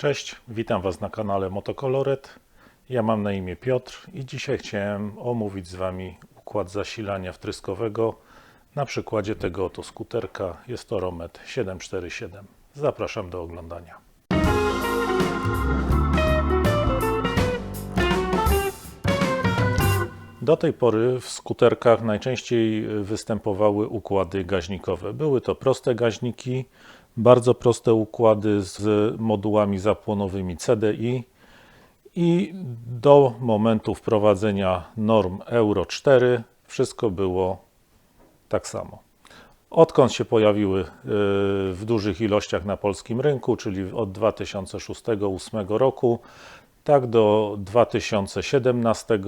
Cześć, witam Was na kanale Motokoloret. Ja mam na imię Piotr i dzisiaj chciałem omówić z Wami układ zasilania wtryskowego na przykładzie tego oto skuterka. Jest to Romet 747. Zapraszam do oglądania. Do tej pory w skuterkach najczęściej występowały układy gaźnikowe. Były to proste gaźniki, bardzo proste układy z modułami zapłonowymi CDI i do momentu wprowadzenia norm Euro 4 wszystko było tak samo. Odkąd się pojawiły y, w dużych ilościach na polskim rynku, czyli od 2006-2008 roku, tak do 2017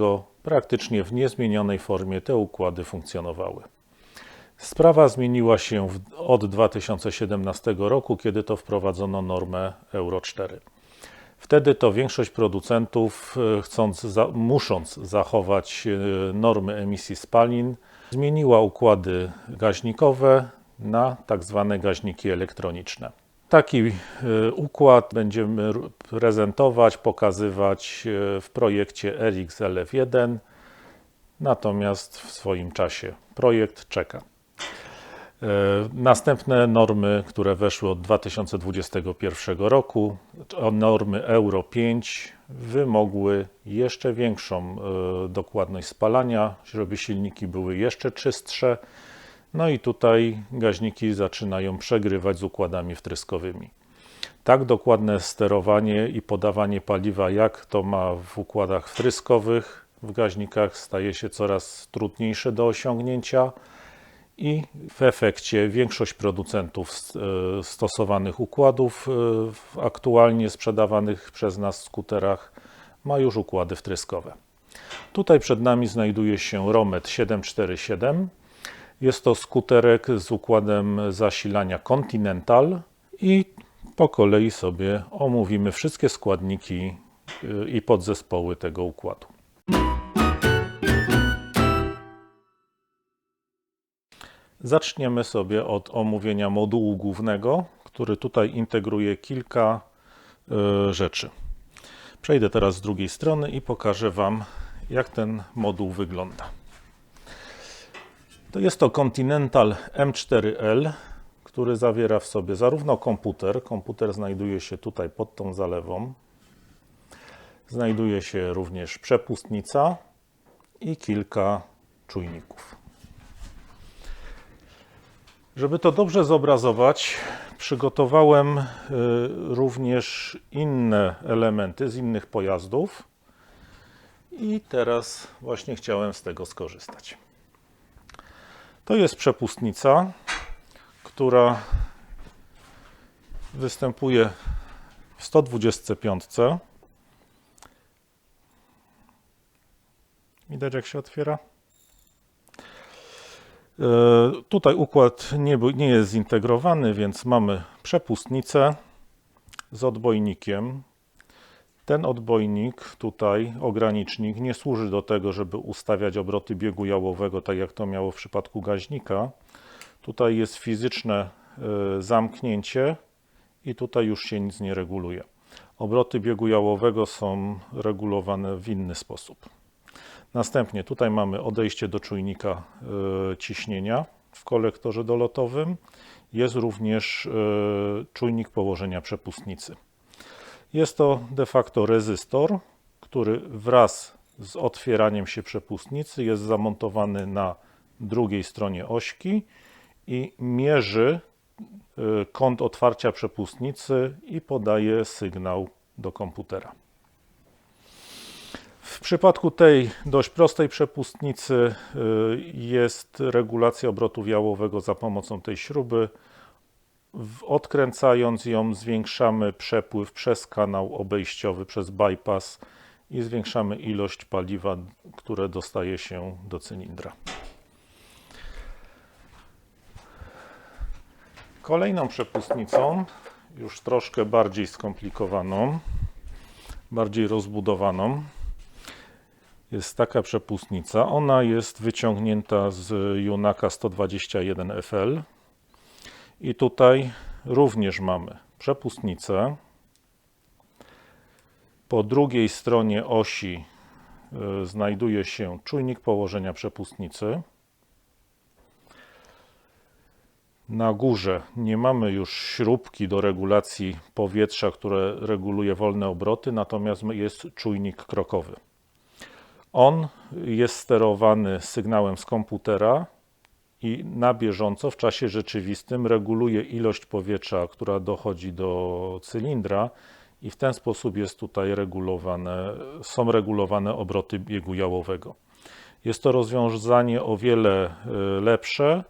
praktycznie w niezmienionej formie te układy funkcjonowały. Sprawa zmieniła się w, od 2017 roku, kiedy to wprowadzono normę Euro 4. Wtedy to większość producentów, e, chcąc, za, musząc zachować e, normy emisji spalin, zmieniła układy gaźnikowe na tak zwane gaźniki elektroniczne. Taki e, układ będziemy prezentować, pokazywać w projekcie RXLF1, natomiast w swoim czasie projekt czeka. Następne normy, które weszły od 2021 roku, normy Euro 5, wymogły jeszcze większą dokładność spalania, żeby silniki były jeszcze czystsze. No i tutaj gaźniki zaczynają przegrywać z układami wtryskowymi. Tak dokładne sterowanie i podawanie paliwa, jak to ma w układach wtryskowych, w gaźnikach staje się coraz trudniejsze do osiągnięcia i w efekcie większość producentów e, stosowanych układów e, w aktualnie sprzedawanych przez nas skuterach ma już układy wtryskowe. Tutaj przed nami znajduje się Romet 747. Jest to skuterek z układem zasilania Continental i po kolei sobie omówimy wszystkie składniki e, i podzespoły tego układu. Zaczniemy sobie od omówienia modułu głównego, który tutaj integruje kilka y, rzeczy. Przejdę teraz z drugiej strony i pokażę Wam, jak ten moduł wygląda. To jest to Continental M4L, który zawiera w sobie zarówno komputer, komputer znajduje się tutaj pod tą zalewą, znajduje się również przepustnica i kilka czujników. Żeby to dobrze zobrazować, przygotowałem y, również inne elementy z innych pojazdów i teraz właśnie chciałem z tego skorzystać. To jest przepustnica, która występuje w 125. Widać jak się otwiera? E, tutaj układ nie, nie jest zintegrowany, więc mamy przepustnicę z odbojnikiem. Ten odbojnik, tutaj ogranicznik, nie służy do tego, żeby ustawiać obroty biegu jałowego, tak jak to miało w przypadku gaźnika. Tutaj jest fizyczne e, zamknięcie i tutaj już się nic nie reguluje. Obroty biegu jałowego są regulowane w inny sposób. Następnie tutaj mamy odejście do czujnika e, ciśnienia w kolektorze dolotowym. Jest również e, czujnik położenia przepustnicy. Jest to de facto rezystor, który wraz z otwieraniem się przepustnicy jest zamontowany na drugiej stronie ośki i mierzy e, kąt otwarcia przepustnicy i podaje sygnał do komputera. W przypadku tej dość prostej przepustnicy y, jest regulacja obrotu jałowego za pomocą tej śruby. Odkręcając ją zwiększamy przepływ przez kanał obejściowy, przez bypass i zwiększamy ilość paliwa, które dostaje się do cylindra. Kolejną przepustnicą, już troszkę bardziej skomplikowaną, bardziej rozbudowaną, jest taka przepustnica. Ona jest wyciągnięta z Junaka 121 FL. I tutaj również mamy przepustnicę. Po drugiej stronie osi y, znajduje się czujnik położenia przepustnicy. Na górze nie mamy już śrubki do regulacji powietrza, które reguluje wolne obroty, natomiast jest czujnik krokowy. On jest sterowany sygnałem z komputera i na bieżąco w czasie rzeczywistym reguluje ilość powietrza, która dochodzi do cylindra i w ten sposób jest tutaj regulowane, są regulowane obroty biegu jałowego. Jest to rozwiązanie o wiele y, lepsze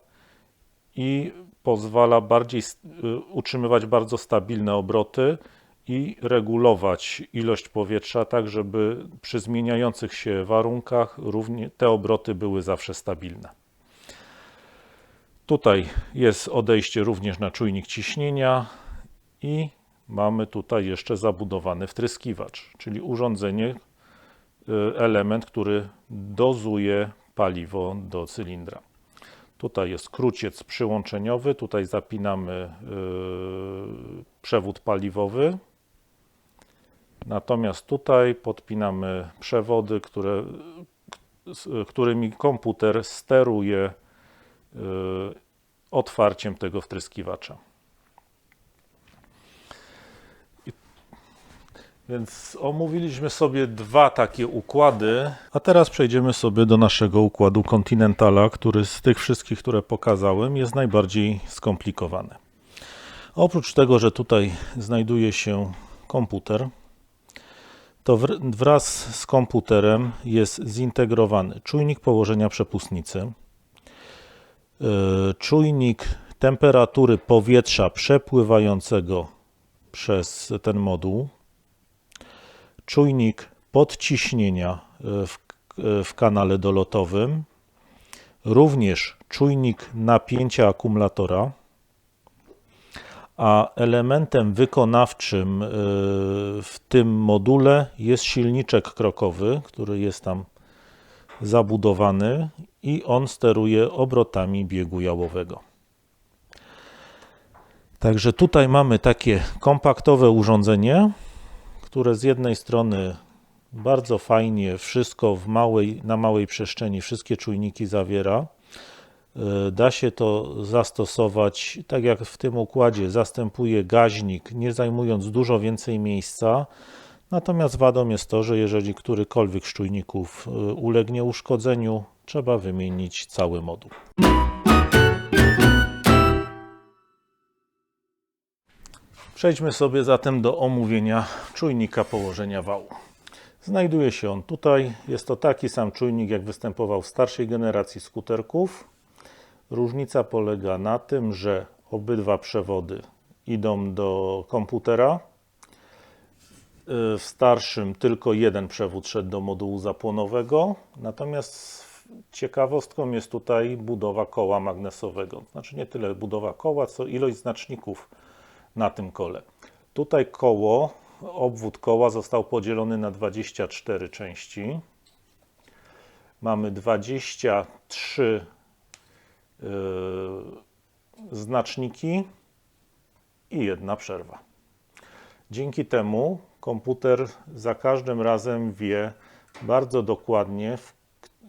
i pozwala bardziej y, utrzymywać bardzo stabilne obroty i regulować ilość powietrza, tak żeby przy zmieniających się warunkach te obroty były zawsze stabilne. Tutaj jest odejście również na czujnik ciśnienia i mamy tutaj jeszcze zabudowany wtryskiwacz, czyli urządzenie, y, element, który dozuje paliwo do cylindra. Tutaj jest króciec przyłączeniowy, tutaj zapinamy y, przewód paliwowy. Natomiast tutaj podpinamy przewody, które, którymi komputer steruje y, otwarciem tego wtryskiwacza. Więc omówiliśmy sobie dwa takie układy, a teraz przejdziemy sobie do naszego układu Continentala, który z tych wszystkich, które pokazałem, jest najbardziej skomplikowany. Oprócz tego, że tutaj znajduje się komputer, to wr- wraz z komputerem jest zintegrowany czujnik położenia przepustnicy, yy, czujnik temperatury powietrza przepływającego przez ten moduł, czujnik podciśnienia yy, w, yy, w kanale dolotowym, również czujnik napięcia akumulatora, a elementem wykonawczym yy, w tym module jest silniczek krokowy, który jest tam zabudowany i on steruje obrotami biegu jałowego. Także tutaj mamy takie kompaktowe urządzenie, które z jednej strony bardzo fajnie wszystko w małej, na małej przestrzeni, wszystkie czujniki zawiera. Y, Da się to zastosować, tak jak w tym układzie, zastępuje gaźnik, nie zajmując dużo więcej miejsca. Natomiast wadą jest to, że jeżeli którykolwiek z czujników y, ulegnie uszkodzeniu, trzeba wymienić cały moduł. Przejdźmy sobie zatem do omówienia czujnika położenia wału. Znajduje się on tutaj. Jest to taki sam czujnik, jak występował w starszej generacji skuterków. Różnica polega na tym, że obydwa przewody idą do komputera. Y, W starszym tylko jeden przewód szedł do modułu zapłonowego, natomiast ciekawostką jest tutaj budowa koła magnesowego. Znaczy nie tyle budowa koła, co ilość znaczników na tym kole. Tutaj koło, obwód koła został podzielony na 24 części. Mamy 23 yy, znaczniki i jedna przerwa. Dzięki temu komputer za każdym razem wie bardzo dokładnie, w,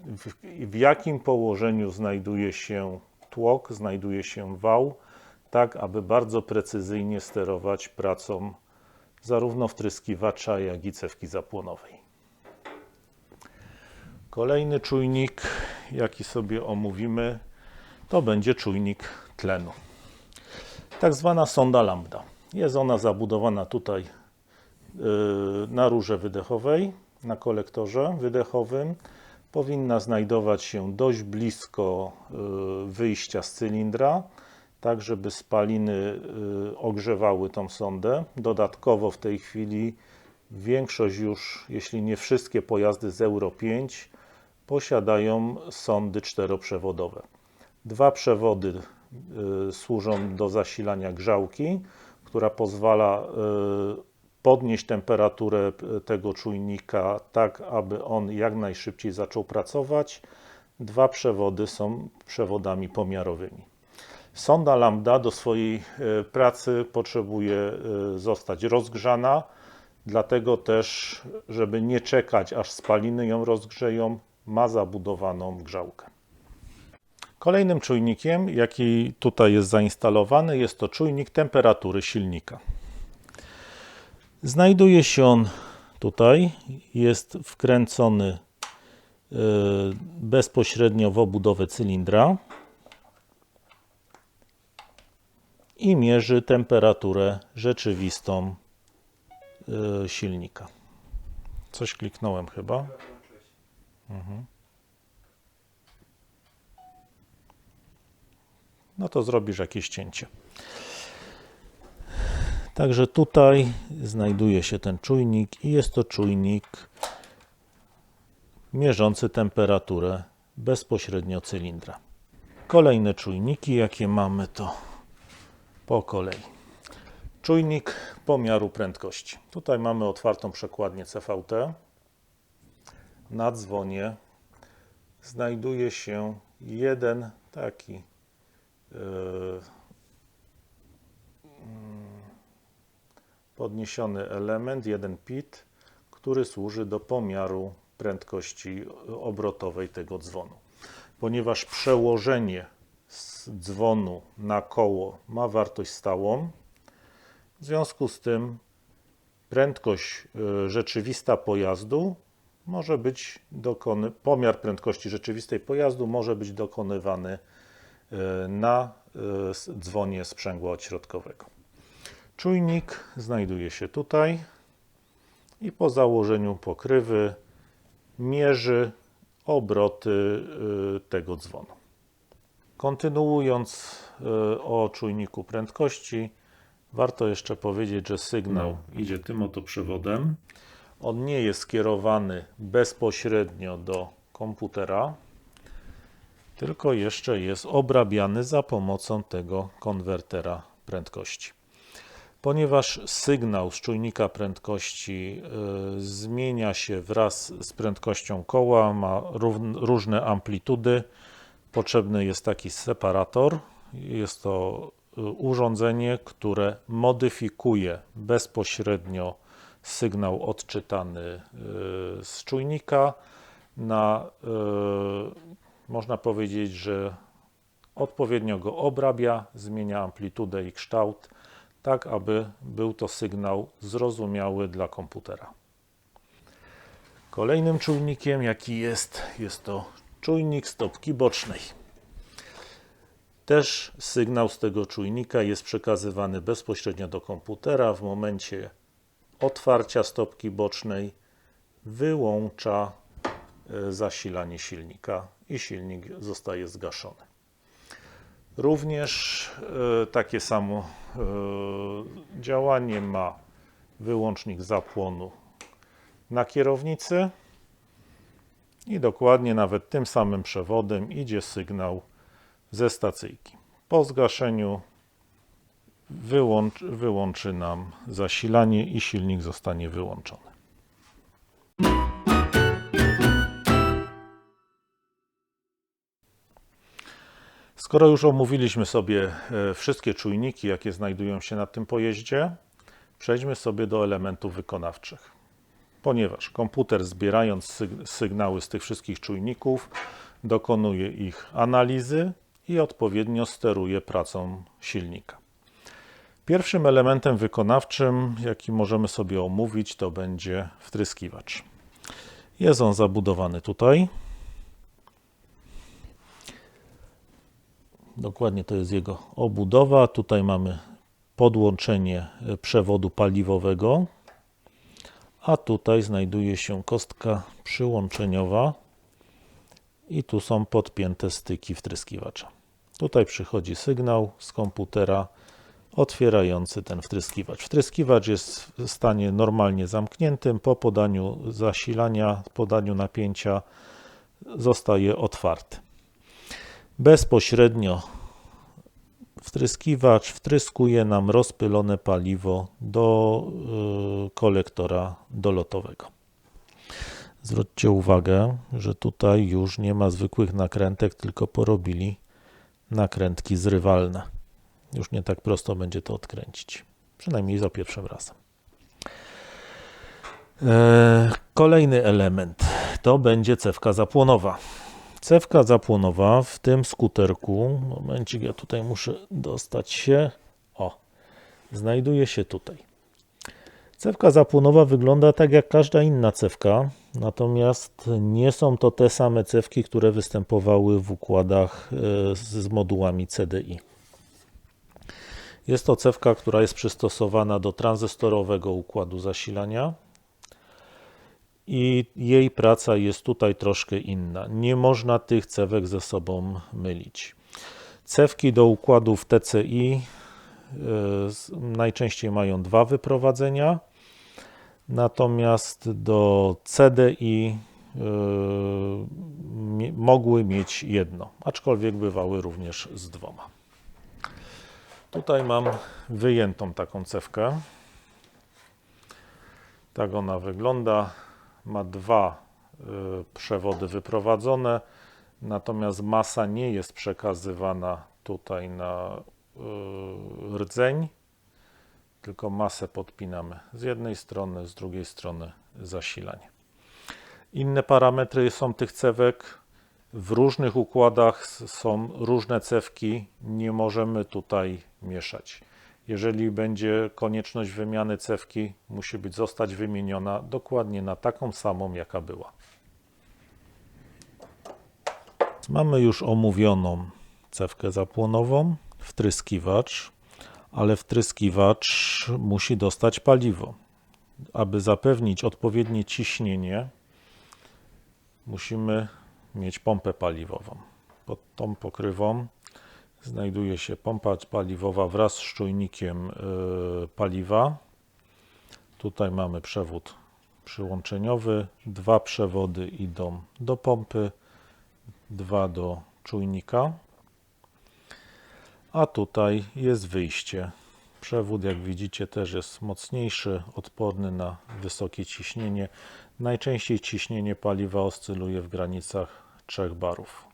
w, w jakim położeniu znajduje się tłok, znajduje się wał, tak aby bardzo precyzyjnie sterować pracą zarówno wtryskiwacza, jak i cewki zapłonowej. Kolejny czujnik, jaki sobie omówimy, to będzie czujnik tlenu. Tak zwana sonda lambda. Jest ona zabudowana tutaj yy, na rurze wydechowej, na kolektorze wydechowym. Powinna znajdować się dość blisko yy, wyjścia z cylindra, tak żeby spaliny yy, ogrzewały tą sondę. Dodatkowo w tej chwili większość już, jeśli nie wszystkie pojazdy z Euro 5 posiadają sondy czteroprzewodowe. Dwa przewody y, służą do zasilania grzałki, która pozwala y, podnieść temperaturę y, tego czujnika tak, aby on jak najszybciej zaczął pracować. Dwa przewody są przewodami pomiarowymi. Sonda lambda do swojej pracy potrzebuje zostać rozgrzana Dlatego też, żeby nie czekać, aż spaliny ją rozgrzeją, ma zabudowaną grzałkę. Kolejnym czujnikiem, jaki tutaj jest zainstalowany, jest to czujnik temperatury silnika. Znajduje się on tutaj, jest wkręcony y, bezpośrednio w obudowę cylindra i mierzy temperaturę rzeczywistą y, silnika. Coś kliknąłem chyba. Mhm. No to zrobisz jakieś cięcie. Także tutaj znajduje się ten czujnik i jest to czujnik mierzący temperaturę bezpośrednio cylindra. Kolejne czujniki, jakie mamy, to po kolei. Czujnik pomiaru prędkości. Tutaj mamy otwartą przekładnię CVT. Na dzwonie znajduje się jeden taki podniesiony element, jeden pit, który służy do pomiaru prędkości obrotowej tego dzwonu. Ponieważ przełożenie z dzwonu na koło ma wartość stałą, w związku z tym prędkość y, rzeczywista pojazdu może być dokony, pomiar prędkości rzeczywistej pojazdu może być dokonywany na y, dzwonie sprzęgła odśrodkowego. Czujnik znajduje się tutaj i po założeniu pokrywy mierzy obroty y, tego dzwonu. Kontynuując y, o czujniku prędkości, warto jeszcze powiedzieć, że sygnał idzie tym oto przewodem. On nie jest skierowany bezpośrednio do komputera, tylko jeszcze jest obrabiany za pomocą tego konwertera prędkości. Ponieważ sygnał z czujnika prędkości y, zmienia się wraz z prędkością koła, ma różne amplitudy, potrzebny jest taki separator. Jest to y, urządzenie, które modyfikuje bezpośrednio sygnał odczytany y, z czujnika na, można powiedzieć, że odpowiednio go obrabia, zmienia amplitudę i kształt, tak aby był to sygnał zrozumiały dla komputera. Kolejnym czujnikiem, jaki jest, jest to czujnik stopki bocznej. Też sygnał z tego czujnika jest przekazywany bezpośrednio do komputera. W momencie otwarcia stopki bocznej wyłącza e, zasilanie silnika i silnik zostaje zgaszony. Również e, takie samo e, działanie ma wyłącznik zapłonu na kierownicy i dokładnie nawet tym samym przewodem idzie sygnał ze stacyjki. Po zgaszeniu wyłącz, wyłączy nam zasilanie i silnik zostanie wyłączony. Skoro już omówiliśmy sobie e, wszystkie czujniki, jakie znajdują się na tym pojeździe, przejdźmy sobie do elementów wykonawczych. Ponieważ komputer zbierając syg- sygnały z tych wszystkich czujników, dokonuje ich analizy i odpowiednio steruje pracą silnika. Pierwszym elementem wykonawczym, jaki możemy sobie omówić, to będzie wtryskiwacz. Jest on zabudowany tutaj. Dokładnie to jest jego obudowa. Tutaj mamy podłączenie przewodu paliwowego, a tutaj znajduje się kostka przyłączeniowa i tu są podpięte styki wtryskiwacza. Tutaj przychodzi sygnał z komputera otwierający ten wtryskiwacz. Wtryskiwacz jest w stanie normalnie zamkniętym. Po podaniu zasilania, podaniu napięcia zostaje otwarty. Bezpośrednio wtryskiwacz wtryskuje nam rozpylone paliwo do y, kolektora dolotowego. Zwróćcie uwagę, że tutaj już nie ma zwykłych nakrętek, tylko porobili nakrętki zrywalne. Już nie tak prosto będzie to odkręcić. Przynajmniej za pierwszym razem. E, Kolejny element to będzie cewka zapłonowa. Cewka zapłonowa w tym skuterku, momencik, ja tutaj muszę dostać się, o, znajduje się tutaj. Cewka zapłonowa wygląda tak jak każda inna cewka, natomiast nie są to te same cewki, które występowały w układach e, z z modułami CDI. Jest to cewka, która jest przystosowana do tranzystorowego układu zasilania i jej praca jest tutaj troszkę inna. Nie można tych cewek ze sobą mylić. Cewki do układów TCI e, najczęściej mają dwa wyprowadzenia, natomiast do CDI e, mogły mieć jedno, aczkolwiek bywały również z dwoma. Tutaj mam wyjętą taką cewkę. Tak ona wygląda. Ma dwa y, przewody wyprowadzone, natomiast masa nie jest przekazywana tutaj na y, rdzeń, tylko masę podpinamy z jednej strony, z drugiej strony zasilanie. Inne parametry są tych cewek. W różnych układach są różne cewki, nie możemy tutaj mieszać. Jeżeli będzie konieczność wymiany cewki, musi być zostać wymieniona dokładnie na taką samą, jaka była. Mamy już omówioną cewkę zapłonową, wtryskiwacz, ale wtryskiwacz musi dostać paliwo. Aby zapewnić odpowiednie ciśnienie, musimy mieć pompę paliwową. Pod tą pokrywą znajduje się pompa paliwowa wraz z czujnikiem y, paliwa. Tutaj mamy przewód przyłączeniowy. Dwa przewody idą do pompy, dwa do czujnika. A tutaj jest wyjście. Przewód, jak widzicie, też jest mocniejszy, odporny na wysokie ciśnienie. Najczęściej ciśnienie paliwa oscyluje w granicach 3 barów.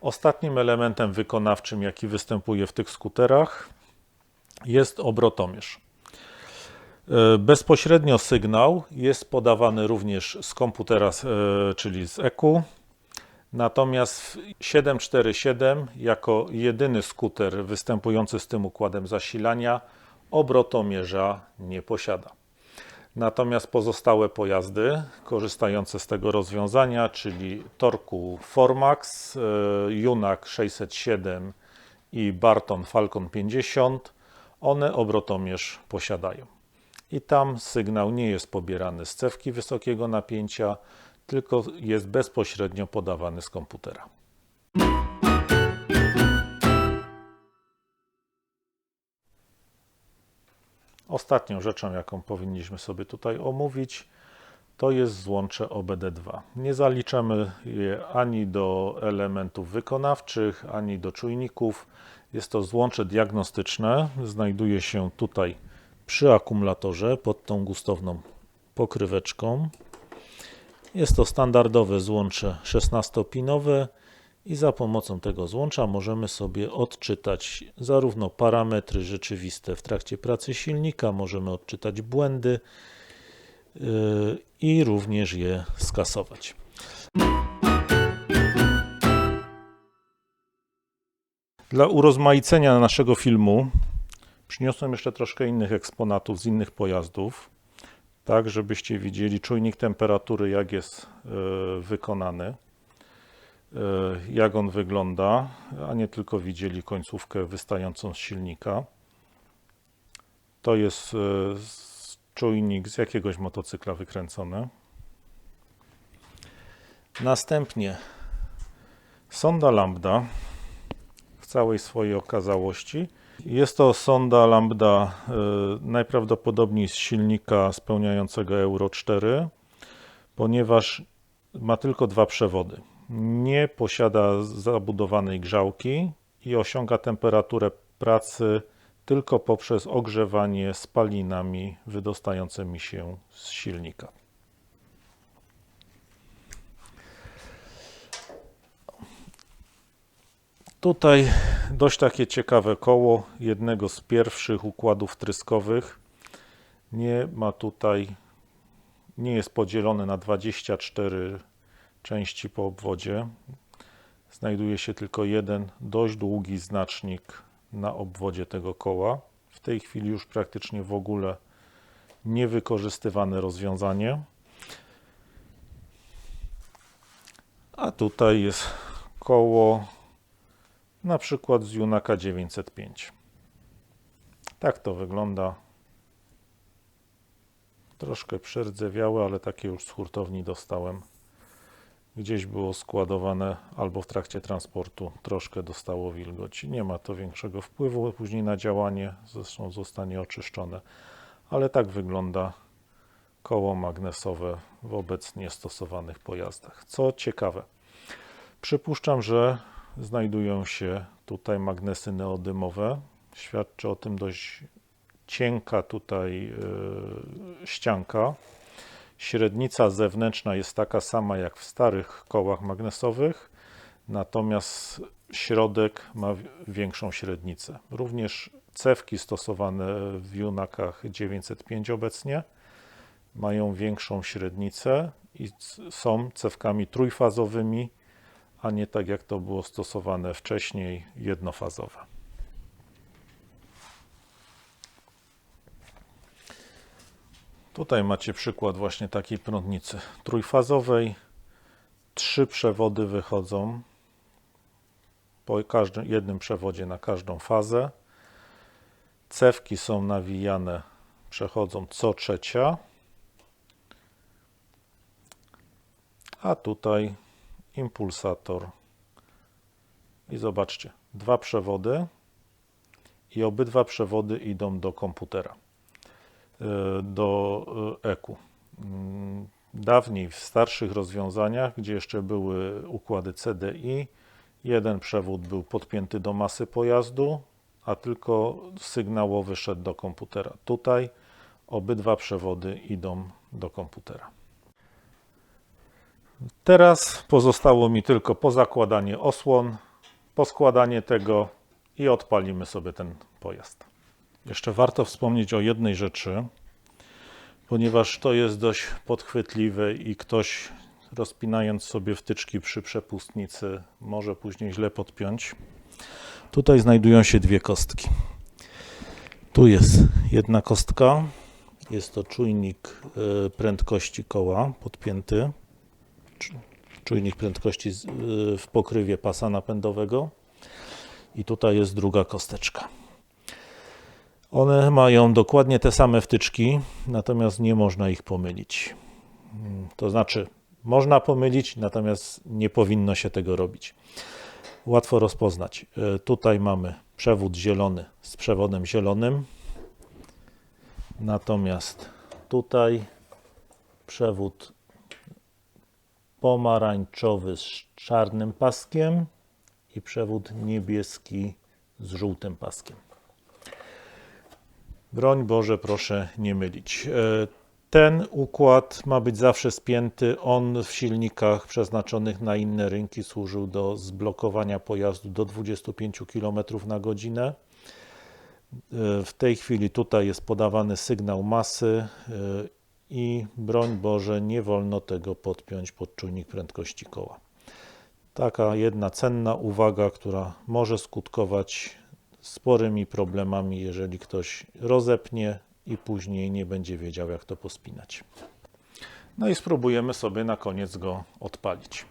Ostatnim elementem wykonawczym, jaki występuje w tych skuterach, jest obrotomierz. E, Bezpośrednio sygnał jest podawany również z komputera, e, czyli z EQ. Natomiast w 747 jako jedyny skuter występujący z tym układem zasilania obrotomierza nie posiada. Natomiast pozostałe pojazdy korzystające z tego rozwiązania, czyli Torku Formax, e, Junak 607 i Barton Falcon 50, one obrotomierz posiadają. I tam sygnał nie jest pobierany z cewki wysokiego napięcia, tylko jest bezpośrednio podawany z komputera. Ostatnią rzeczą, jaką powinniśmy sobie tutaj omówić, to jest złącze OBD2. Nie zaliczamy je ani do elementów wykonawczych, ani do czujników. Jest to złącze diagnostyczne. Znajduje się tutaj przy akumulatorze pod tą gustowną pokryweczką. Jest to standardowe złącze 16-pinowe i za pomocą tego złącza możemy sobie odczytać zarówno parametry rzeczywiste w trakcie pracy silnika, możemy odczytać błędy yy, i również je skasować. Dla urozmaicenia naszego filmu przyniosłem jeszcze troszkę innych eksponatów z innych pojazdów, tak żebyście widzieli czujnik temperatury, jak jest yy, wykonany jak on wygląda, a nie tylko widzieli końcówkę wystającą z silnika. To jest e, czujnik z jakiegoś motocykla wykręcony. Następnie sonda lambda w całej swojej okazałości. Jest to sonda lambda e, najprawdopodobniej z silnika spełniającego Euro 4, ponieważ ma tylko dwa przewody. Nie posiada zabudowanej grzałki i osiąga temperaturę pracy tylko poprzez ogrzewanie spalinami wydostającymi się z silnika. Tutaj dość takie ciekawe koło jednego z pierwszych układów tryskowych. Nie ma tutaj nie jest podzielony na 24 części po obwodzie. Znajduje się tylko jeden dość długi znacznik na obwodzie tego koła. W tej chwili już praktycznie w ogóle niewykorzystywane rozwiązanie. A tutaj jest koło na przykład z Junaka 905. Tak to wygląda. Troszkę przerdzewiałe, ale takie już z hurtowni dostałem. Gdzieś było składowane albo w trakcie transportu troszkę dostało wilgoci. Nie ma to większego wpływu później na działanie, zresztą zostanie oczyszczone. Ale tak wygląda koło magnesowe w obecnie stosowanych pojazdach. Co ciekawe, przypuszczam, że znajdują się tutaj magnesy neodymowe. Świadczy o tym dość cienka tutaj yy, ścianka. Średnica zewnętrzna jest taka sama jak w starych kołach magnesowych, natomiast środek ma wi- większą średnicę. Również cewki stosowane w Junakach 905 obecnie mają większą średnicę i są cewkami trójfazowymi, a nie tak jak to było stosowane wcześniej, jednofazowe. Tutaj macie przykład właśnie takiej prądnicy trójfazowej. Trzy przewody wychodzą po każdym, jednym przewodzie na każdą fazę. Cewki są nawijane, przechodzą co trzecia. A tutaj impulsator. I zobaczcie, dwa przewody i obydwa przewody idą do komputera do e, EQ. Mm, Dawniej w starszych rozwiązaniach, gdzie jeszcze były układy CDI, jeden przewód był podpięty do masy pojazdu, a tylko sygnałowy szedł do komputera. Tutaj obydwa przewody idą do komputera. Teraz pozostało mi tylko pozakładanie osłon, poskładanie tego i odpalimy sobie ten pojazd. Jeszcze warto wspomnieć o jednej rzeczy, ponieważ to jest dość podchwytliwe i ktoś rozpinając sobie wtyczki przy przepustnicy może później źle podpiąć. Tutaj znajdują się dwie kostki. Tu jest jedna kostka, jest to czujnik e, prędkości koła podpięty, Czu- czujnik prędkości e, w pokrywie pasa napędowego i tutaj jest druga kosteczka. One mają dokładnie te same wtyczki, natomiast nie można ich pomylić. To znaczy, można pomylić, natomiast nie powinno się tego robić. Łatwo rozpoznać. E, Tutaj mamy przewód zielony z przewodem zielonym, natomiast tutaj przewód pomarańczowy z czarnym paskiem i przewód niebieski z żółtym paskiem. Broń Boże, proszę nie mylić. E, Ten układ ma być zawsze spięty. On w silnikach przeznaczonych na inne rynki służył do zblokowania pojazdu do 25 km na godzinę. E, W tej chwili tutaj jest podawany sygnał masy e, i broń Boże, nie wolno tego podpiąć pod czujnik prędkości koła. Taka jedna cenna uwaga, która może skutkować sporymi problemami, jeżeli ktoś rozepnie i później nie będzie wiedział, jak to pospinać. No i spróbujemy sobie na koniec go odpalić.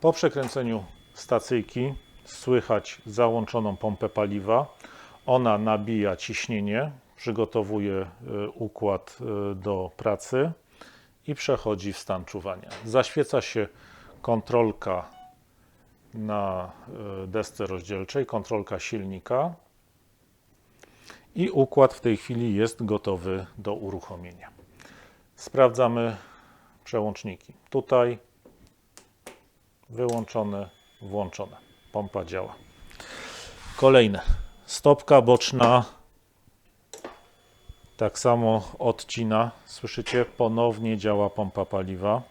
Po przekręceniu stacyjki słychać załączoną pompę paliwa. Ona nabija ciśnienie, przygotowuje y, układ y, do pracy i przechodzi w stan czuwania. Zaświeca się kontrolka na y, desce rozdzielczej, kontrolka silnika i układ w tej chwili jest gotowy do uruchomienia. Sprawdzamy przełączniki. Tutaj wyłączone, włączone. Pompa działa. Kolejne. Stopka boczna tak samo odcina. Słyszycie? Ponownie działa pompa paliwa.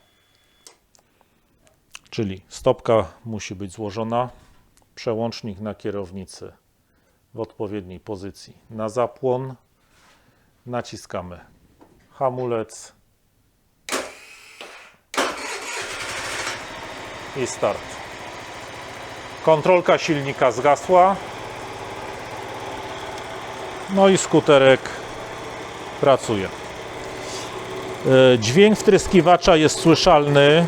Czyli stopka musi być złożona, przełącznik na kierownicy w odpowiedniej pozycji. Na zapłon naciskamy hamulec i start. Kontrolka silnika zgasła. No i skuterek pracuje. E, dźwięk wtryskiwacza jest słyszalny.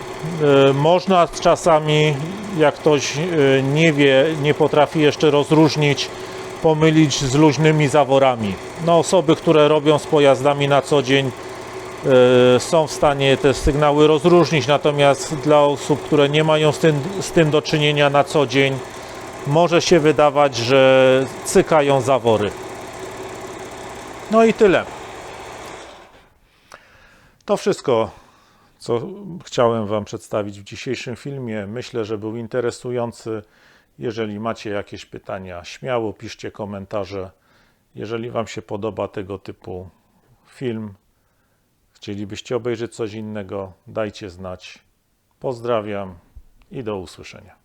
E, można czasami, jak ktoś e, nie wie, nie potrafi jeszcze rozróżnić pomylić z luźnymi zaworami. No, osoby, które robią z pojazdami na co dzień, e, są w stanie te sygnały rozróżnić, natomiast dla osób, które nie mają z tym, z tym do czynienia na co dzień, może się wydawać, że cykają zawory. No i tyle. To wszystko, co chciałem Wam przedstawić w dzisiejszym filmie. Myślę, że był interesujący. Jeżeli macie jakieś pytania, śmiało piszcie komentarze. Jeżeli Wam się podoba tego typu film, chcielibyście obejrzeć coś innego, dajcie znać. Pozdrawiam i do usłyszenia.